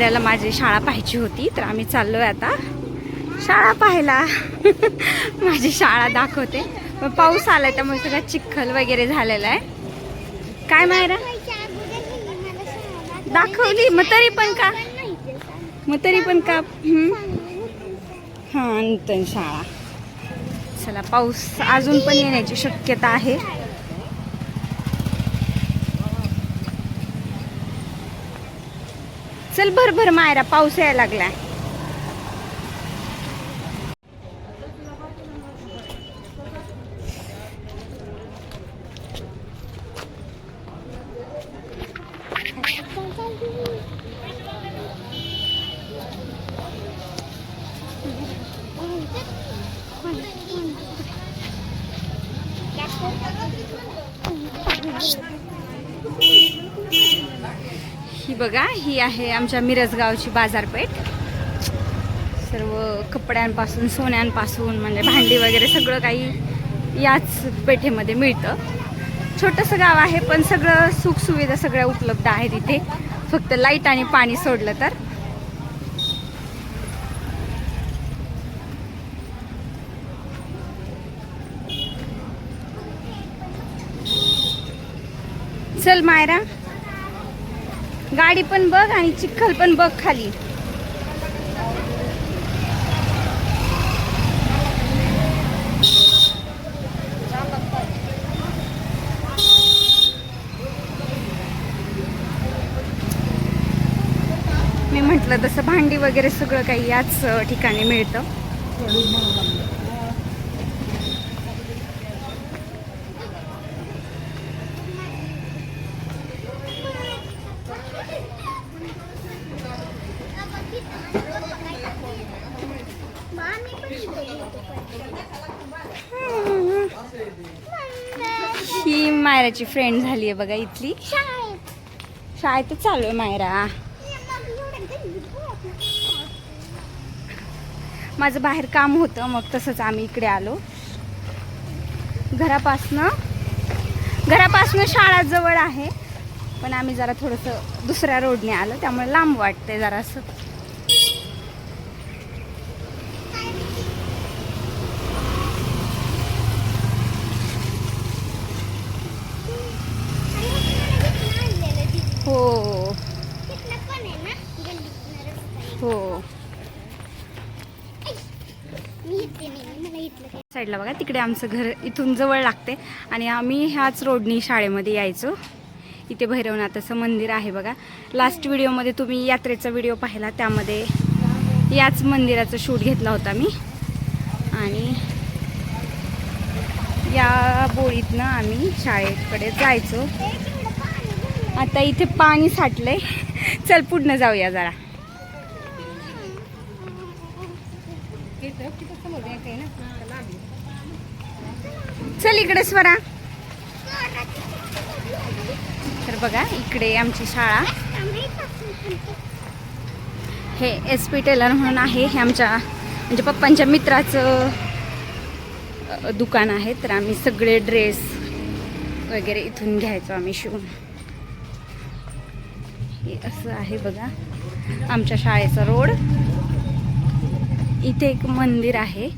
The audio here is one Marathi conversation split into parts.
मायराला माझी शाळा पाहायची होती तर आम्ही चाललोय आता. शाळा पाहायला. माझी शाळा दाखवते. मग पाऊस आलाय त्यामुळे सगळं चिखल वगैरे झालेला आहे. काय मायरा? दाखवली मग तरी पण का? मग तरी पण का? हां हा नूतन शाळा. चला पाऊस अजून पण येण्याची शक्यता आहे. चल भर भर मायरा पाऊस यायला लागलाय ही बघा ही आहे आमच्या मिरजगावची बाजारपेठ. सर्व कपड्यांपासून सोन्यांपासून म्हणजे भांडी वगैरे सगळं काही याच पेठेमध्ये मिळतं. छोटंसं गाव आहे पण सगळं सुखसुविधा सगळ्या उपलब्ध आहेत इथे. फक्त लाइट आणि पाणी सोडलं तर. चल मायरा. गाडी पण बघ आणि चिखल पण बघ खाली. मी म्हटलं तसं भांडी वगैरे सगळं काही याच ठिकाणी मिळतं ही मायराची फ्रेंड झाली आहे बघा इथली. शाळेतच चालू आहे मायरा. माझं बाहेर काम होतं मग तसंच आम्ही इकडे आलो. घरापासनं घरापासनं शाळा जवळ आहे. पण आम्ही जरा थोडंसं दुसऱ्या रोडने आलो त्यामुळे लांब वाटतंय जरासं हो हो साईडला बघा तिकडे आमचं घर इथून जवळ लागते. आणि आम्ही ह्याच रोडनी शाळेमध्ये यायचो. इथे भैरवनाथाचं मंदिर आहे बघा. लास्ट व्हिडिओमध्ये तुम्ही यात्रेचा व्हिडिओ पाहिला त्यामध्ये याच मंदिराचं शूट घेतला होता मी. आणि या बोळीतनं आम्ही शाळेकडे जायचो. आता इथे पाणी साठलंय. चल पुढनं जाऊया जरा. चल इकडे स्वरा. तर बघा इकडे आमची शाळा. हे एस पी टेलर म्हणून आहे हे आमच्या म्हणजे पप्पांच्या मित्राचं दुकान आहे. तर आम्ही सगळे ड्रेस वगैरे इथून घ्यायचो आम्ही शिवून. हे असं आहे बघा आमच्या शाळेचा रोड इथे एक मंदिर आहे.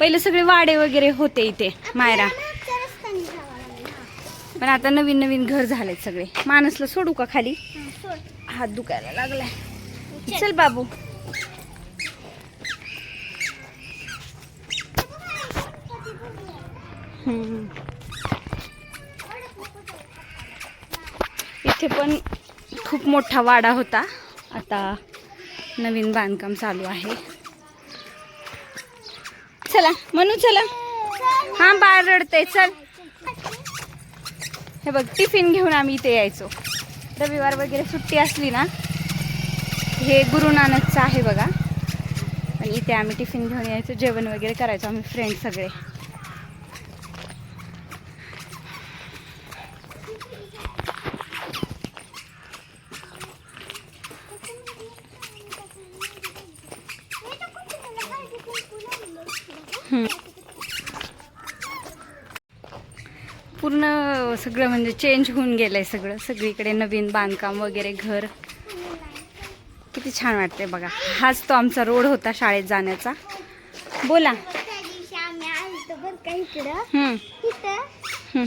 पहिले सगळे वाडे वगैरे होते इथे मायरा. पण आता नवीन नवीन घर झालेत सगळे. माणसला सोडू का खाली? हात दुखायला लागलाय. चल. बाबू. इथे पण खूप मोठा वाडा होता. आता नवीन बांधकाम चालू आहे. चला म्हणू चला. हा बाळ रडते चल. हे बघ टिफिन घेऊन आम्ही इथे यायचो. रविवार वगैरे सुट्टी असली ना हे गुरु नानकचं आहे बघा. आणि इथे आम्ही टिफिन घेऊन यायचो जेवण वगैरे करायचो आम्ही फ्रेंड सगळे. सगळं म्हणजे चेंज होऊन गेलंय सगळं. सगळीकडे नवीन बांधकाम वगैरे घर. किती छान वाटतंय बघा. हाच तो आमचा रोड होता शाळेत जाण्याचा. बोला. त्या दिवशी आम्ही आलतो बर का इकडं. हम्म, तिथं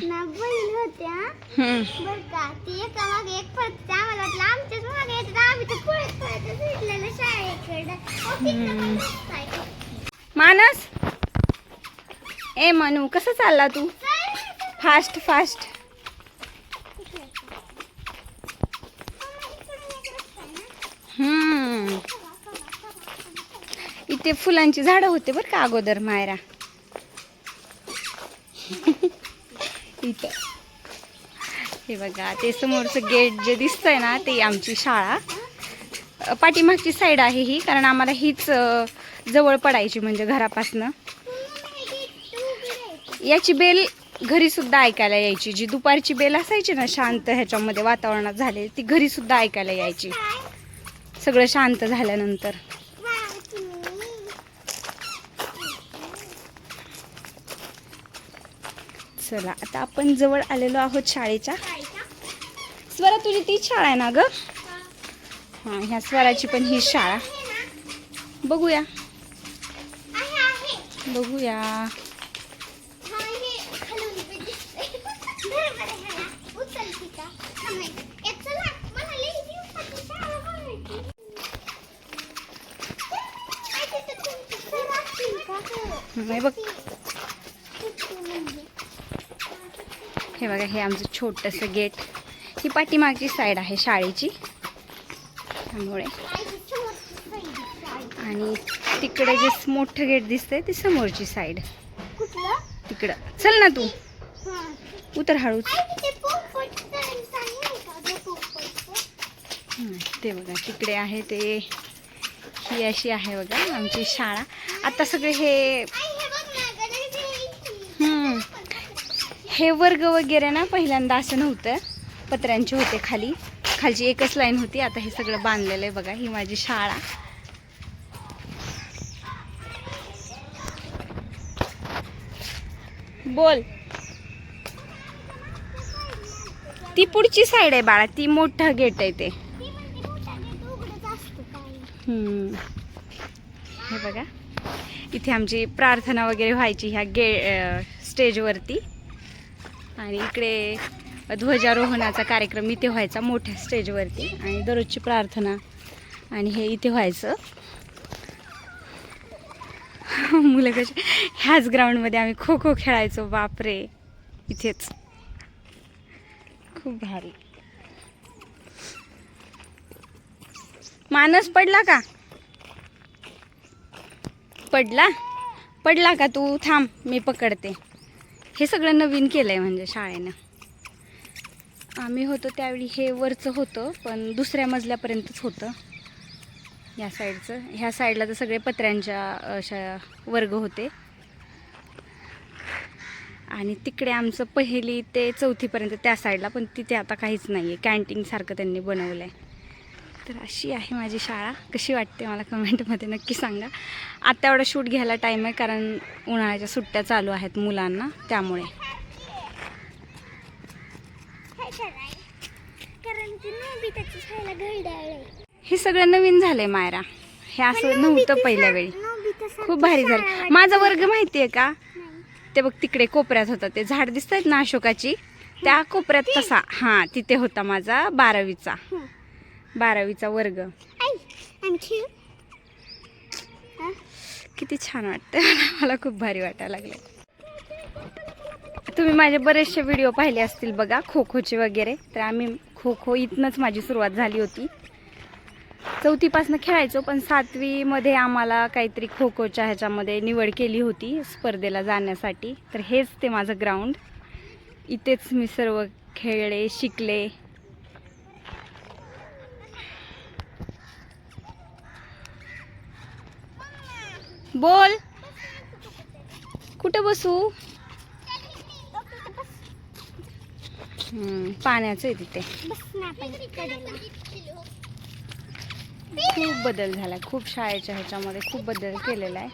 ना बैल होत्या हम्म. बर का ती एका मागे एक पळत आम्हाला वाटलं आमच्याच मागे येतात आम्ही तर पळत पळत सुटलेलं शाळेकडं अहो, तिथं पण रस्ता आहे. मानस ए मनू कसं चालला तू फास्ट फास्ट हम्म. इथे फुलांची झाडं होते बरं का अगोदर मायरा. इथं. हे बघा ते समोरचं गेट जे दिसतंय ना ते आमची शाळा. पाठीमागची साईड आहे ही कारण आम्हाला हीच जवळ पडायची म्हणजे घरापासनं. याची बेल घरी सुद्धा ऐकायला यायची. जी दुपारची बेल असायची ना शांत ह्याच्यामध्ये वातावरणात झाले ती घरी सुद्धा ऐकायला यायची. सगळं शांत झाल्यानंतर. चला आता आपण जवळ आलेलो आहोत शाळेच्या. स्वरा तुझी तीच शाळा आहे ना ग? हां ह्या स्वराची पण ही शाळा. बघूया. बघूया. आहे बघ. हे बघा हे आमचं छोटंसं गेट. ही पाठीमागची साईड आहे शाळेची. त्यामुळे. आणि तिकडे जे मोठं गेट दिसतंय ती समोरची साईड तिकडं. चल ना तू. उतर हळूच. ते बघा तिकडे आहे ते. ही अशी आहे बघा आमची शाळा. आता सगळे हे हे हे वर्ग वगैरे ना पहिल्यांदा असं नव्हतं. पत्र्यांचे होते खाली. खालची एकच लाईन होती. आता हे सगळं बांधलेलं आहे बघा ही माझी शाळा. बोल. ती पुढची साईड आहे बाळा ती मोठं गेट आहे ते ती म्हणते मोठा गेट उघडत असतो काय हम्म. हे बघा. इथे आमची प्रार्थना वगैरे व्हायची ह्या गे स्टेजवरती. आणि इकडे ध्वजारोहणाचा कार्यक्रम इथे व्हायचा मोठ्या स्टेजवरती. आणि दररोजची प्रार्थना आणि हे इथे व्हायचं. मुलं कशी ह्याच ग्राउंडमध्ये आम्ही खो खो खेळायचो. बापरे. इथेच. खूप भारी. मानस पडला का? पडला? पडला का तू? थांब मी पकडते. हे सगळं नवीन केलं आहे म्हणजे शाळेनं. आम्ही होतो त्यावेळी हे वरचं होतं पण दुसऱ्या मजल्यापर्यंतच होतं. या साईडचं. ह्या साईडला तर सगळे पत्र्यांच्या अशा वर्ग होते. आणि तिकडे आमचं पहिली ते चौथीपर्यंत त्या साईडला पण तिथे आता काहीच नाही आहे कॅन्टीनसारखं त्यांनी बनवलं आहे तर अशी आहे माझी शाळा. कशी वाटते मला कमेंटमध्ये नक्की सांगा. आता एवढा शूट घ्यायला टाईम आहे कारण उन्हाळ्याच्या सुट्ट्या चालू आहेत मुलांना त्यामुळे. हे सगळं नवीन झालंय मायरा. हे असं नव्हतं पहिल्या वेळी. खूप भारी झालं. माझा वर्ग माहिती आहे का. ते बघ तिकडे कोपऱ्यात होता. ते झाड दिसत आहेत ना अशोकाची? त्या कोपऱ्यात तसा. हां तिथे होता माझा बारावीचा. बारावीचा वर्ग. आई आणखी? किती छान वाटतं मला खूप भारी वाटायला लागले तुम्ही माझे बरेचसे व्हिडिओ पाहिले असतील बघा खो खोचे वगैरे. तर आम्ही खो खो इथनंच माझी सुरुवात झाली होती. चौथीपासून खेळायचो पण सातवीमध्ये आम्हाला काहीतरी खो खोच्या ह्याच्यामध्ये निवड केली होती स्पर्धेला जाण्यासाठी. तर हेच ते माझं ग्राउंड इथेच मी सर्व खेळले शिकले. बोल. कुठं बसू? पाण्याचं आहे तिथे. खूप बदल झाला खूप शाळेच्या ह्याच्यामध्ये खूप बदल केलेला आहे.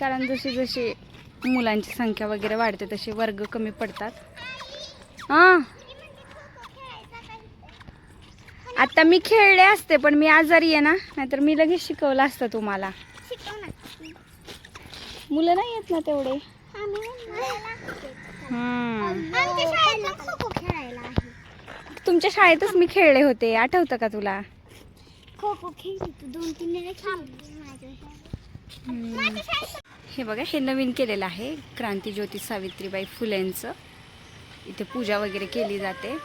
कारण जशी जशी मुलांची संख्या वगैरे वाढते तसे वर्ग कमी पडतात. हां. आता मी खेळले असते पण मी आजारी आहे ना नाहीतर मी लगेच शिकवलं असतं तुम्हाला. मुलं नाही येत ना तेवढे? तुमच्या शाळेतच मी खेळले होते. आठवतं का तुला? खो खो खेळली तू दोन तीन हे बघा हे नवीन केलेलं आहे. क्रांतीज्योती सावित्रीबाई फुलेंचं. इथे पूजा वगैरे केली जाते.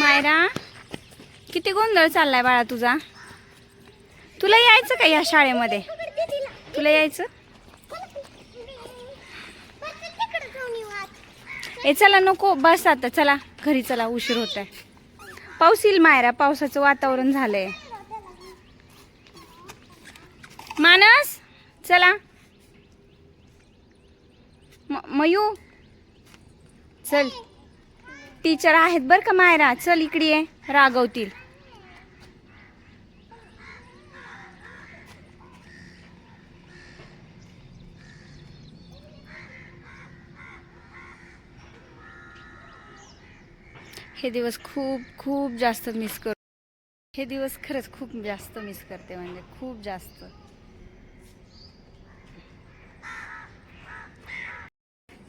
मायरा? किती गोंधळ चाललाय बाळा तुझा? तुला यायचं का या शाळेमध्ये? तुला यायचं? ए चला नको बस आता चला घरी चला उशीर होत आहे पाऊस येईल मायरा पावसाचं वातावरण झालंय. मानस चला. म- मयू चल. टीचर आहेत बर का मायरा? चल इकडे ये रागवतील. हे दिवस खूप खूप जास्त मिस कर हे दिवस खरंच खूप जास्त मिस करते म्हणजे खूप जास्त.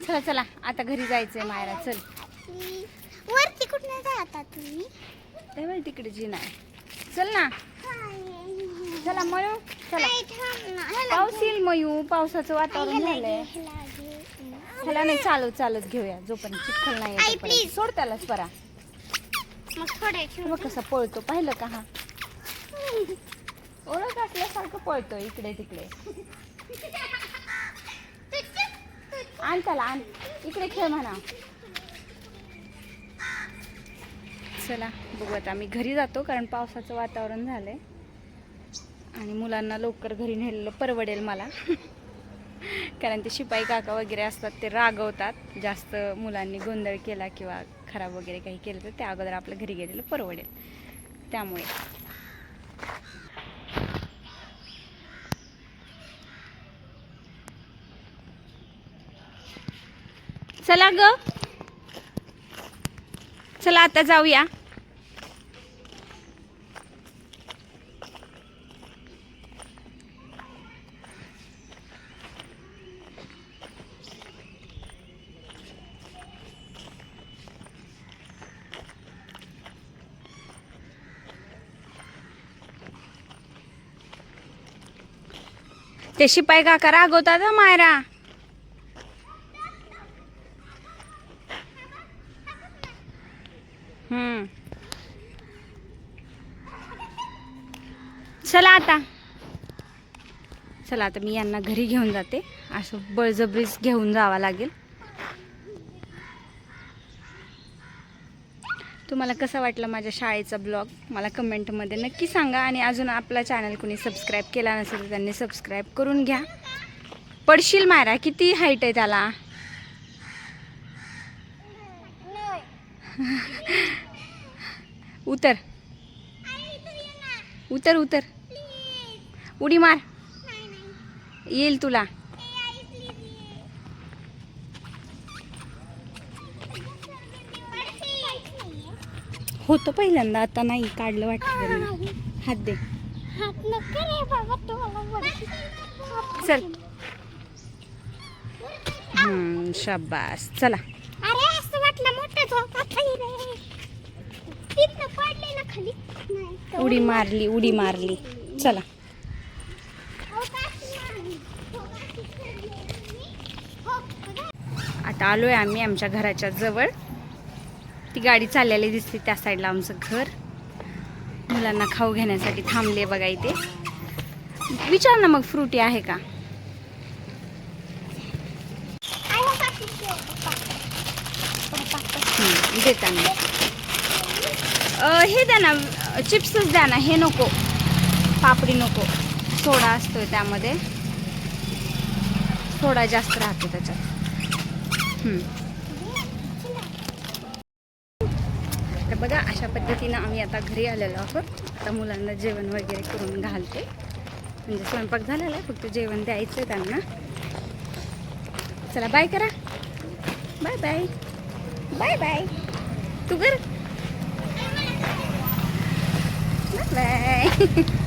चला चला. आता घरी जायचंय मायरा. चल. वरती कुठे जाता तुम्ही? ते बाई तिकडे जी नाही चल ना. चला मयू चला. पाऊस येईल मयू पावसाचं वातावरण झालंय. ह्याला नाही चालत चालत घेऊया. जोपर्यंत चिखल नाही आई, आहे तोपर्यंत. please. सोड त्याला स्वरा मग थोडे बघ कसा पळतो. पाहिलं का हा? ओळख असल्यासारखं पळतो इकडे तिकडे. आण त्याला आण. इकडे खेळ म्हणा. चला बघू आता. आम्ही घरी जातो कारण पावसाचं वातावरण झालंय. आणि मुलांना लवकर घरी नेलेलं परवडेल मला. कारण ते शिपाई काका वगैरे असतात ते रागवतात. जास्त मुलांनी गोंधळ केला किंवा खराब वगैरे काही केलं तर त्या अगोदर आपल्या घरी गेलेलं परवडेल. त्यामुळे. चला ग. चला आता जाऊया. ते शिपाई काका रागवतात हं मायरा. हम्म. चला आता. चला आता मी यांना घरी घेऊन जाते. असं बळजबरीच घेऊन जावं लागेल. तुम्हाला कसा वाटला माझ्या शाळेचा ब्लॉग? मला कमेंटमध्ये नक्की सांगा आणि अजून आपला चॅनल कोणी सबस्क्राईब केला नसेल तर त्यांनी सबस्क्राईब करून घ्या. पडशील मायरा किती हाईट आहे त्याला? उतर. उतर उतर. उडी मार. येईल तुला. होतं पहिल्यांदा आता नाही काढलं वाटतं. हात दे. चल. हम्म, शाबास. चला. अरे असं वाटलं मोठं झोका खाली. उडी मारली उडी मारली. चला. आता आलोय आम्ही आमच्या घराच्या जवळ. ती गाडी चाललेली दिसते त्या साईडला आमचं घर. मुलांना खाऊ घेण्यासाठी थांबले बघा इथे. विचार ना मग फ्रुटी आहे का? देताना हे द्या ना चिप्सच द्या ना हे नको. पापडी नको. सोडा असतोय त्यामध्ये. सोडा जास्त राहतो त्याच्यात हम्म. तर बघा अशा पद्धतीनं आम्ही आता घरी आलेलो आहोत. आता मुलांना जेवण वगैरे करून घालते. म्हणजे स्वयंपाक झालेला आहे फक्त जेवण द्यायचं आहे त्यांना. चला बाय करा. बाय बाय बाय बाय तू कर बाय बाय